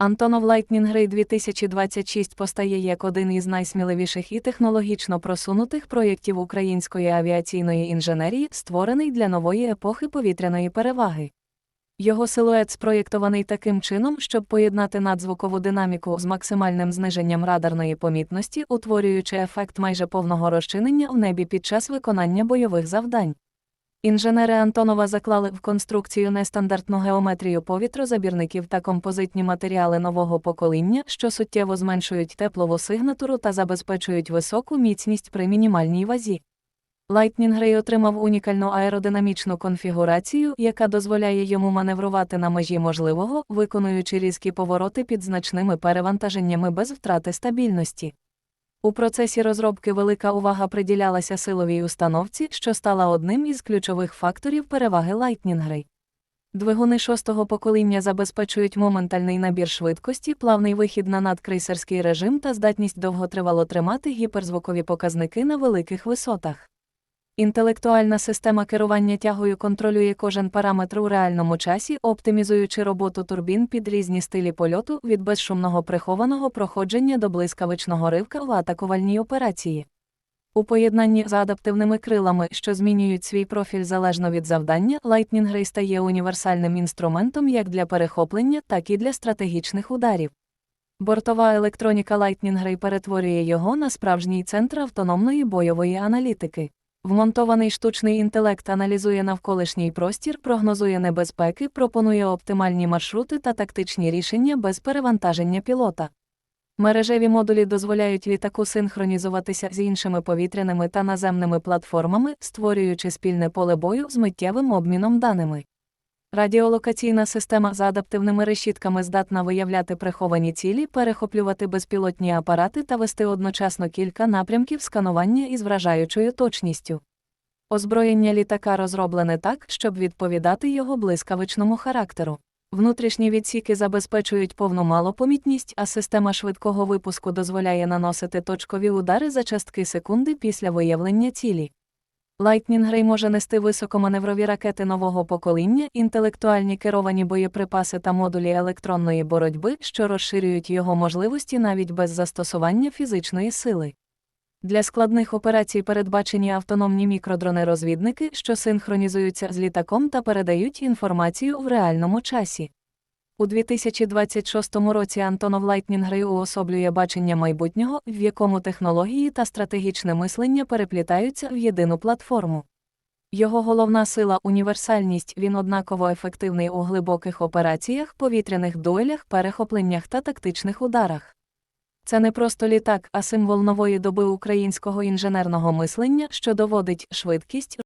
Антонов Lightning Ray 2026 постає як один із найсміливіших і технологічно просунутих проєктів української авіаційної інженерії, створений для нової епохи повітряної переваги. Його силует спроєктований таким чином, щоб поєднати надзвукову динаміку з максимальним зниженням радарної помітності, утворюючи ефект майже повного розчинення в небі під час виконання бойових завдань. Інженери Антонова заклали в конструкцію нестандартну геометрію повітрозабірників та композитні матеріали нового покоління, що суттєво зменшують теплову сигнатуру та забезпечують високу міцність при мінімальній вазі. Lightning Ray отримав унікальну аеродинамічну конфігурацію, яка дозволяє йому маневрувати на межі можливого, виконуючи різкі повороти під значними перевантаженнями без втрати стабільності. У процесі розробки велика увага приділялася силовій установці, що стала одним із ключових факторів переваги лайтнінгри. Двигуни шостого покоління забезпечують моментальний набір швидкості, плавний вихід на надкрейсерський режим та здатність довготривало тримати гіперзвукові показники на великих висотах. Інтелектуальна система керування тягою контролює кожен параметр у реальному часі, оптимізуючи роботу турбін під різні стилі польоту від безшумного прихованого проходження до блискавичного ривка в атакувальній операції. У поєднанні з адаптивними крилами, що змінюють свій профіль залежно від завдання, Lightning Ray стає універсальним інструментом як для перехоплення, так і для стратегічних ударів. Бортова електроніка Lightning Ray перетворює його на справжній центр автономної бойової аналітики. Вмонтований штучний інтелект аналізує навколишній простір, прогнозує небезпеки, пропонує оптимальні маршрути та тактичні рішення без перевантаження пілота. Мережеві модулі дозволяють літаку синхронізуватися з іншими повітряними та наземними платформами, створюючи спільне поле бою з миттєвим обміном даними. Радіолокаційна система з адаптивними решітками здатна виявляти приховані цілі, перехоплювати безпілотні апарати та вести одночасно кілька напрямків сканування із вражаючою точністю. Озброєння літака розроблене так, щоб відповідати його блискавичному характеру. Внутрішні відсіки забезпечують повну малопомітність, а система швидкого випуску дозволяє наносити точкові удари за частки секунди після виявлення цілі. Lightning може нести високоманеврові ракети нового покоління, інтелектуальні керовані боєприпаси та модулі електронної боротьби, що розширюють його можливості навіть без застосування фізичної сили. Для складних операцій передбачені автономні мікродрони-розвідники, що синхронізуються з літаком та передають інформацію в реальному часі. У 2026 році Антонов Ray уособлює бачення майбутнього, в якому технології та стратегічне мислення переплітаються в єдину платформу. Його головна сила універсальність, він однаково ефективний у глибоких операціях, повітряних дуелях, перехопленнях та тактичних ударах. Це не просто літак, а символ нової доби українського інженерного мислення, що доводить швидкість,